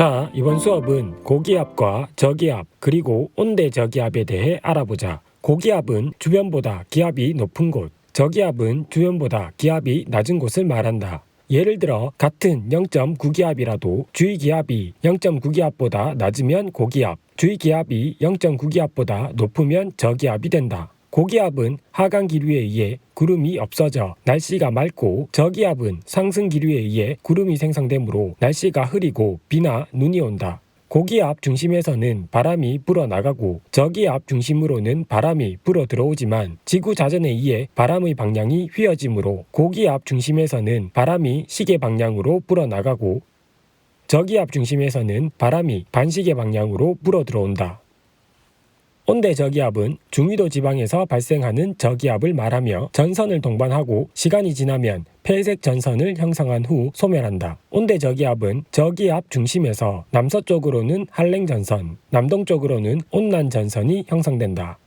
자, 이번 수업은 고기압과 저기압 그리고 온대 저기압에 대해 알아보자. 고기압은 주변보다 기압이 높은 곳, 저기압은 주변보다 기압이 낮은 곳을 말한다. 예를 들어 같은 0.9기압이라도 주위 기압이 0.9기압보다 낮으면 고기압, 주위 기압이 0.9기압보다 높으면 저기압이 된다. 고기압은 하강 기류에 의해 구름이 없어져 날씨가 맑고 저기압은 상승 기류에 의해 구름이 생성되므로 날씨가 흐리고 비나 눈이 온다. 고기압 중심에서는 바람이 불어나가고 저기압 중심으로는 바람이 불어 들어오지만 지구 자전에 의해 바람의 방향이 휘어지므로 고기압 중심에서는 바람이 시계 방향으로 불어나가고 저기압 중심에서는 바람이 반시계 방향으로 불어 들어온다. 온대 저기압은 중위도 지방에서 발생하는 저기압을 말하며 전선을 동반하고 시간이 지나면 폐색 전선을 형성한 후 소멸한다. 온대 저기압은 저기압 중심에서 남서쪽으로는 한랭 전선, 남동쪽으로는 온난 전선이 형성된다.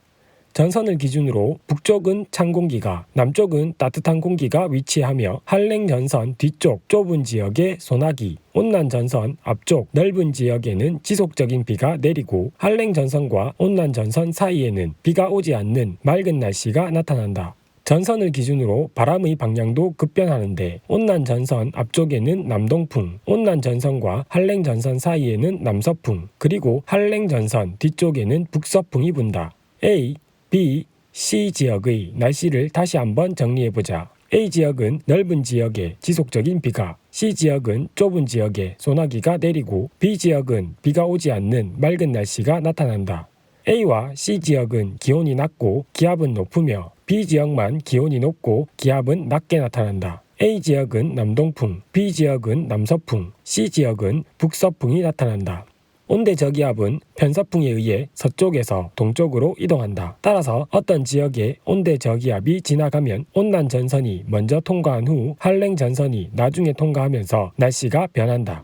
전선을 기준으로 북쪽은 찬 공기가, 남쪽은 따뜻한 공기가 위치하며 한랭 전선 뒤쪽 좁은 지역에 소나기, 온난 전선 앞쪽 넓은 지역에는 지속적인 비가 내리고 한랭 전선과 온난 전선 사이에는 비가 오지 않는 맑은 날씨가 나타난다. 전선을 기준으로 바람의 방향도 급변하는데 온난 전선 앞쪽에는 남동풍, 온난 전선과 한랭 전선 사이에는 남서풍, 그리고 한랭 전선 뒤쪽에는 북서풍이 분다. A, B, C 지역의 날씨를 다시 한번 정리해보자. A 지역은 넓은 지역에 지속적인 비가, C 지역은 좁은 지역에 소나기가 내리고 B 지역은 비가 오지 않는 맑은 날씨가 나타난다. A와 C 지역은 기온이 낮고 기압은 높으며 B 지역만 기온이 높고 기압은 낮게 나타난다. A 지역은 남동풍, B 지역은 남서풍, C 지역은 북서풍이 나타난다. 온대 저기압은 편서풍에 의해 서쪽에서 동쪽으로 이동한다. 따라서 어떤 지역에 온대 저기압이 지나가면 온난 전선이 먼저 통과한 후 한랭 전선이 나중에 통과하면서 날씨가 변한다.